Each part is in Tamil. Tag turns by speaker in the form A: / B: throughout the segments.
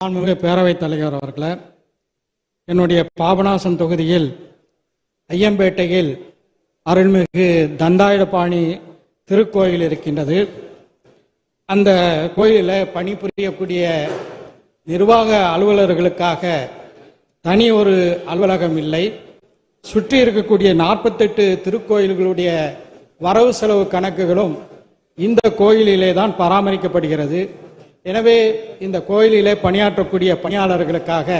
A: மாண்புமிகு பேரவைத் தலைவர் அவர்களே என்னுடைய பாபநாசன் தொகுதியில் ஐயம்பேட்டையில் அருள்மிகு தண்டாயுதபாணி திருக்கோயில் இருக்கின்றது. அந்த கோயிலில் பணிபுரியக்கூடிய நிர்வாக அலுவலர்களுக்காக தனி ஒரு அலுவலகம் இல்லை. சுற்றி இருக்கக்கூடிய நாற்பத்தெட்டு திருக்கோயில்களுடைய வரவு செலவு கணக்குகளும் இந்த கோயிலிலே தான் பராமரிக்கப்படுகிறது. எனவே இந்த கோயிலிலே பணியாற்றக்கூடிய பணியாளர்களுக்காக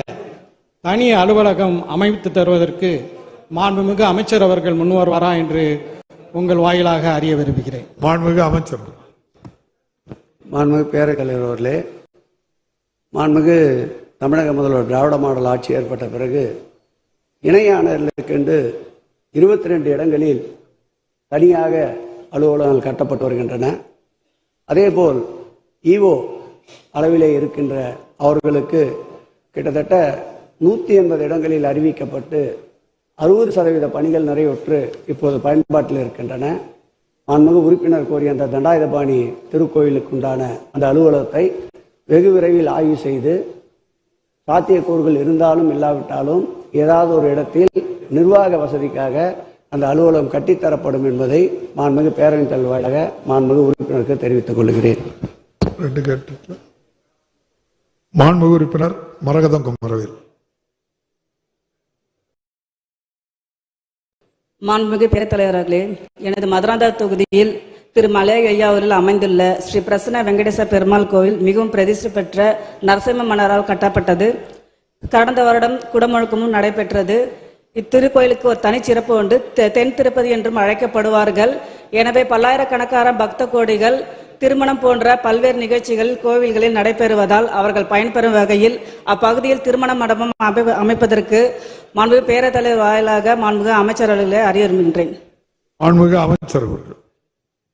A: தனி அலுவலகம் அமைத்து தருவதற்கு மாண்புமிகு அமைச்சர் அவர்கள் முன்வருவாரா என்று உங்கள் வாயிலாக அறிய விரும்புகிறேன்.
B: மாண்புமிகு அமைச்சர்.
C: மாண்புமிகு பேரவைத் தலைவர் அவர்களே மாண்புமிகு தமிழக முதல்வர் திராவிட மாடல் ஆட்சி ஏற்பட்ட பிறகு இணையாளர்களுக்கென்று இருபத்தி ரெண்டு இடங்களில் தனியாக அலுவலகங்கள் கட்டப்பட்டு வருகின்றன. அதேபோல் ஈஓ அளவிலே இருக்கின்ற அவர்களுக்கு கிட்டத்தட்ட நூற்றி எண்பது இடங்களில் அறிவிக்கப்பட்டு அறுபது சதவீத பணிகள் நிறைவுற்று இப்போது பயன்பாட்டில் இருக்கின்றன. மாண்புமிகு உறுப்பினர் கோரிய அந்த தண்டாயுதபாணி திருக்கோயிலுக்குண்டான அந்த அலுவலகத்தை வெகு விரைவில் ஆய்வு செய்து சாத்தியக்கூறுகள் இருந்தாலும் இல்லாவிட்டாலும் ஏதாவது ஒரு இடத்தில் நிர்வாக வசதிக்காக அந்த அலுவலகம் கட்டித்தரப்படும் என்பதை மாண்புமிகு பேரவைத் தலைவராக மாண்புமிகு உறுப்பினருக்கு தெரிவித்துக் கொள்கிறேன்.
B: ரெண்டு மாண்புமிகு உறுப்பினர் மரகதம் குமரவேல்.
D: மாண்புமிகு பேரத்தலைவர் அவர்களே எனது மதுராந்தா தொகுதியில் திரு. மலைய அமைந்துள்ள ஸ்ரீ. பிரசன்ன வெங்கடேச பெருமாள் கோவில் மிகவும் பிரதிஷ்டை பெற்ற நரசிம்ம மன்னரால் கட்டப்பட்டது. கடந்த வருடம் குடமுழுக்கமும் நடைபெற்றது. இத்திருக்கோயிலுக்கு ஒரு தனிச்சிறப்பு உண்டு. தென் திருப்பதி என்றும் அழைக்கப்படுவார்கள். எனவே பல்லாயிரக்கணக்கான பக்த கோடிகள் திருமணம் போன்ற பல்வேறு நிகழ்ச்சிகள் கோவில்களில் நடைபெறுவதால் அவர்கள் பயன்பெறும் வகையில் அப்பகுதியில் திருமண மண்டபம் அமைப்ப- அமைப்பதற்கு மாண்புமிகு பேரத்தலைவர் வாயிலாக மாண்புமிகு அமைச்சர்களை அறிய விரும்புகின்றேன்
B: மாண்புமிகு அமைச்சர் அவர்கள்.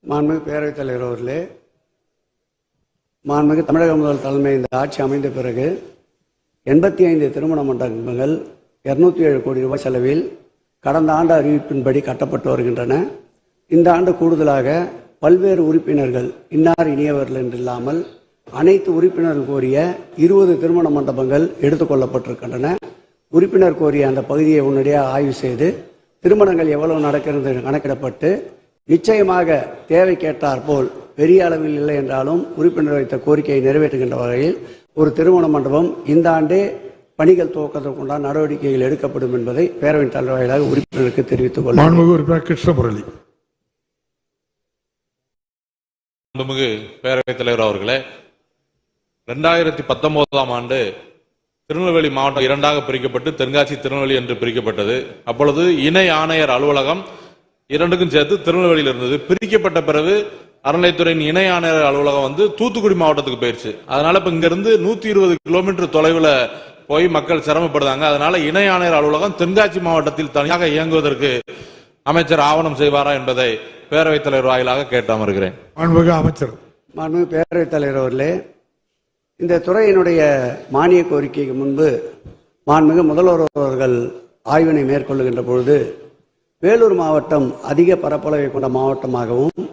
C: மாண்புமிகு பேரவைத் தலைவர் அவர்களே மாண்புமிகு தமிழக முதல்வர் தலைமை இந்த ஆட்சி அமைந்த பிறகு எண்பத்தி ஐந்து திருமண மண்டபங்கள் இருநூத்தி ஏழு கோடி ரூபாய் செலவில் கடந்த ஆண்டு அறிவிப்பின்படி கட்டப்பட்டு வருகின்றன. இந்த ஆண்டு கூடுதலாக பல்வேறு உறுப்பினர்கள் இன்னார் இனியவர்கள் என்றில்லாமல் அனைத்து உறுப்பினர்கள் கோரிய இருபது திருமண மண்டபங்கள் எடுத்துக்கொள்ளப்பட்டிருக்கின்றன உறுப்பினர் கோரிய அந்த பகுதியை உடனடியாக ஆய்வு செய்து திருமணங்கள் எவ்வளவு நடக்கிறது என்று கணக்கிடப்பட்டு நிச்சயமாக தேவை கேட்டார் போல் பெரிய அளவில் இல்லை என்றாலும் உறுப்பினர் வைத்த கோரிக்கையை நிறைவேற்றுகின்ற வகையில் ஒரு திருமண மண்டபம் இந்த ஆண்டே பணிகள் துவக்கத்திற்குண்டான நடவடிக்கைகள் எடுக்கப்படும் என்பதை பேரவைத் தலைவர்களாக உறுப்பினருக்கு தெரிவித்துக்
B: கொள்ளும் கிருஷ்ணமுரளி.
E: மாண்புமிகு பேரவைத் தலைவர் அவர்களே ரெண்டாயிரத்தி பத்தொன்பதாம் ஆண்டு திருநெல்வேலி மாவட்டம் இரண்டாக பிரிக்கப்பட்டு தென்காசி திருநெல்வேலி என்று பிரிக்கப்பட்டது. அப்பொழுது இணை ஆணையர் அலுவலகம் இரண்டுக்கும் சேர்த்து திருநெல்வேலியில் இருந்தது. பிரிக்கப்பட்ட பிறகு அறநிலைத்துறையின் இணை ஆணையர் அலுவலகம் வந்து தூத்துக்குடி மாவட்டத்துக்கு போயிருச்சு. அதனால இப்ப இங்கிருந்து நூத்தி இருபது கிலோமீட்டர் தொலைவில் போய் மக்கள் சிரமப்படுறாங்க. அதனால இணை ஆணையர் அலுவலகம் தென்காசி மாவட்டத்தில் தனியாக இயங்குவதற்கு அமைச்சர் ஆவணம் செய்வாரா என்பதை பேரவைத் தலைவர் வாயிலாக கேட்டு அமர்கிறேன்
B: மாண்புமிகு அமைச்சர்.
C: மாண்புமிகு பேரவைத் தலைவர் அவர்களே இந்த துறையினுடைய மானிய கோரிக்கைக்கு முன்பு மாண்புமிகு முதல்வர் அவர்கள் ஆய்வினை மேற்கொள்ளுகின்ற பொழுது வேலூர் மாவட்டம் அதிக பரப்பளவை கொண்ட மாவட்டமாகவும்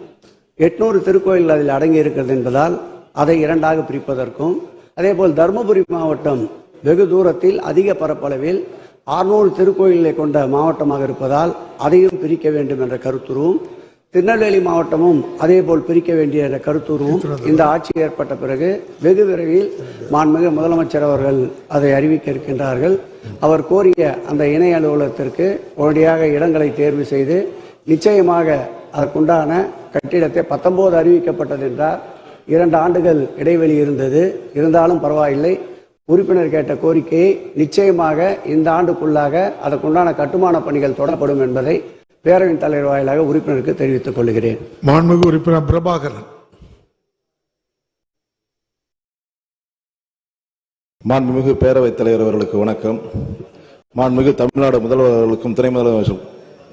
C: எட்நூறு திருக்கோயில் அதில் அடங்கி இருக்கிறது என்பதால் அதை இரண்டாக பிரிப்பதற்கும் அதேபோல் தருமபுரி மாவட்டம் வெகு தூரத்தில் அதிக பரப்பளவில் 600 திருக்கோயிலை கொண்ட மாவட்டமாக இருப்பதால் அதையும் பிரிக்க வேண்டும் என்ற கருத்துருவும் திருநெல்வேலி மாவட்டமும் அதேபோல் பிரிக்க வேண்டிய என்ற கருத்துருவும் இந்த ஆட்சி ஏற்பட்ட பிறகு வெகு விரைவில் மாண்புமிகு முதலமைச்சர் அவர்கள் அதை அறிவிக்க இருக்கின்றார்கள். அவர் கோரிய அந்த இணை அலுவலகத்திற்கு உடனடியாக இடங்களை தேர்வு செய்து நிச்சயமாக அதற்குண்டான கட்டிடத்தை பத்தொன்பது அறிவிக்கப்பட்டது என்றார். இரண்டு ஆண்டுகள் இடைவெளி இருந்தது. இருந்தாலும் பரவாயில்லை. உறுப்பினர் கேட்ட கோரிக்கையை நிச்சயமாக இந்த ஆண்டுக்குள்ளாக அதற்குண்டான கட்டுமான பணிகள் தொடரப்படும் என்பதை பேரவைத் தலைவர் வாயிலாக உறுப்பினருக்கு தெரிவித்துக் கொள்கிறேன்.
B: மாண்புமிகு உறுப்பினர் பிரபாகரன்.
F: மாண்புமிகு பேரவைத் தலைவர் அவர்களுக்கு வணக்கம். மாண்புமிகு தமிழ்நாடு முதல்வர் அவர்களுக்கும் துணை முதலமைச்சர்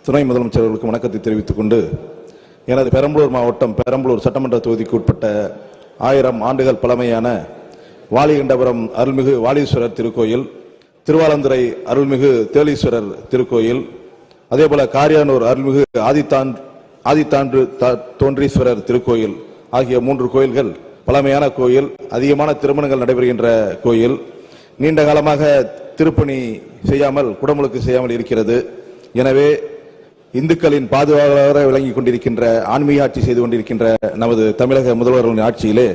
F: துணை முதலமைச்சர் அவர்களுக்கும் வணக்கத்தை தெரிவித்துக் கொண்டு எனது பெரம்பலூர் மாவட்டம் பெரம்பலூர் சட்டமன்ற தொகுதிக்கு உட்பட்ட ஆயிரம் ஆண்டுகள் பழமையான வாலிகண்டபுரம் அருள்மிகு வாலீஸ்வரர் திருக்கோயில் திருவாலந்துறை அருள்மிகு தேலீஸ்வரர் திருக்கோயில் அதே போல காரியானூர் அருள்மிகு ஆதித்தான் ஆதித்தாண்டு தோன்றீஸ்வரர் திருக்கோயில் ஆகிய மூன்று கோயில்கள் பழமையான கோயில் அதிகமான திருமணங்கள் நடைபெறுகின்ற கோயில். நீண்ட காலமாக திருப்பணி செய்யாமல் குடமுழுக்கு செய்யாமல் இருக்கிறது. எனவே இந்துக்களின் பாதுகாவலராக விளங்கிக் கொண்டிருக்கின்ற ஆன்மீக ஆட்சி செய்து கொண்டிருக்கின்ற நமது தமிழக முதல்வர்களின் ஆட்சியிலே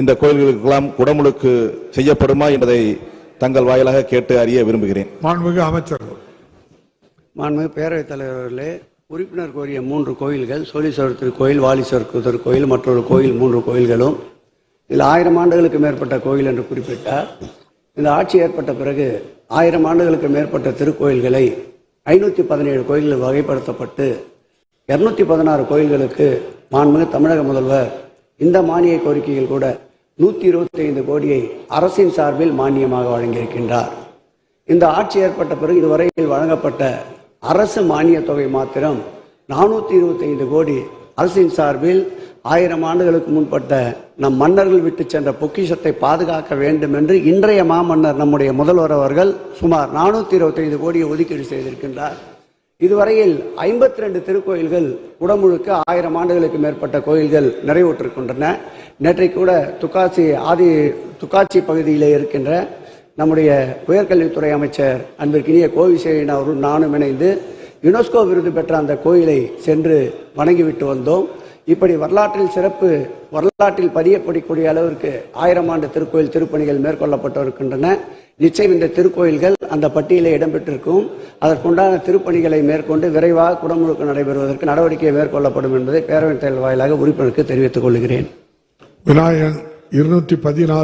F: இந்த கோயில்களுக்கெல்லாம் குடமுழுக்கு செய்யப்படுமா என்பதை தங்கள் வாயிலாக கேட்டு அறிய விரும்புகிறேன்.
B: மாண்புமிகு அமைச்சர்
C: மாண்புமிகு பேரவைத் தலைவர்களே உறுப்பினர் கோரிய மூன்று கோயில்கள் சோழீஸ்வரர் திருக்கோயில் வாலீஸ்வரர் கோயில் மற்றொரு கோயில் மூன்று கோயில்களும் இதில் ஆயிரம் ஆண்டுகளுக்கு மேற்பட்ட கோயில் என்று குறிப்பிட்டார். இந்த ஆட்சி ஏற்பட்ட பிறகு ஆயிரம் ஆண்டுகளுக்கு மேற்பட்ட திருக்கோயில்களை ஐநூற்றி பதினேழு கோயில்கள் வகைப்படுத்தப்பட்டு இரநூத்தி பதினாறு கோயில்களுக்கு மாண்புமிகு தமிழக முதல்வர் இந்த மானிய கோரிக்கையில் கூட நூற்றி இருபத்தி ஐந்து கோடியை அரசின் சார்பில் மானியமாக வழங்கியிருக்கின்றார். இந்த ஆட்சி ஏற்பட்ட பிறகு இதுவரையில் வழங்கப்பட்ட அரசு மானிய தொகை மாத்திரம் நானூற்றி இருபத்தைந்து கோடி அரசின் சார்பில் ஆயிரம் ஆண்டுகளுக்கு முன்பட்ட நம் மன்னர்கள் விட்டு சென்ற பொக்கிஷத்தை பாதுகாக்க வேண்டும் என்று இன்றைய மாமன்னர் நம்முடைய முதல்வர் அவர்கள் சுமார் நானூற்றி இருபத்தைந்து கோடியை ஒதுக்கீடு செய்திருக்கின்றார். இதுவரையில் ஐம்பத்தி ரெண்டு திருக்கோயில்கள் குடமுழுக்க ஆயிரம் ஆண்டுகளுக்கு மேற்பட்ட கோயில்கள் நிறைவுற்றிருக்கின்றன. நேற்றை கூட துக்காசி ஆதி துக்காட்சி பகுதியிலே இருக்கின்ற நம்முடைய உயர்கல்வித்துறை அமைச்சர் அன்பிற்கினிய கோவிசேகரன் அவரும் நானும் இணைந்து யுனெஸ்கோ விருது பெற்ற அந்த கோயிலை சென்று வணங்கிவிட்டு வந்தோம். இப்படி வரலாற்றில் சிறப்பு வரலாற்றில் பதியப்படக்கூடிய அளவிற்கு ஆயிரம் ஆண்டு திருக்கோயில் திருப்பணிகள் மேற்கொள்ளப்பட்டு இருக்கின்றன நிச்சயம் இந்த திருக்கோயில்கள் அந்த பட்டியலில் இடம்பெற்றிருக்கும். அதற்குண்டான திருப்பணிகளை மேற்கொண்டு விரைவாக குடமுழுக்கு நடைபெறுவதற்கு நடவடிக்கை மேற்கொள்ளப்படும் என்பதை பேரவைத் தலைவர் வாயிலாக உறுப்பினருக்கு தெரிவித்துக் கொள்கிறேன்.
B: விநாயகன் இருநூற்றி பதினாறு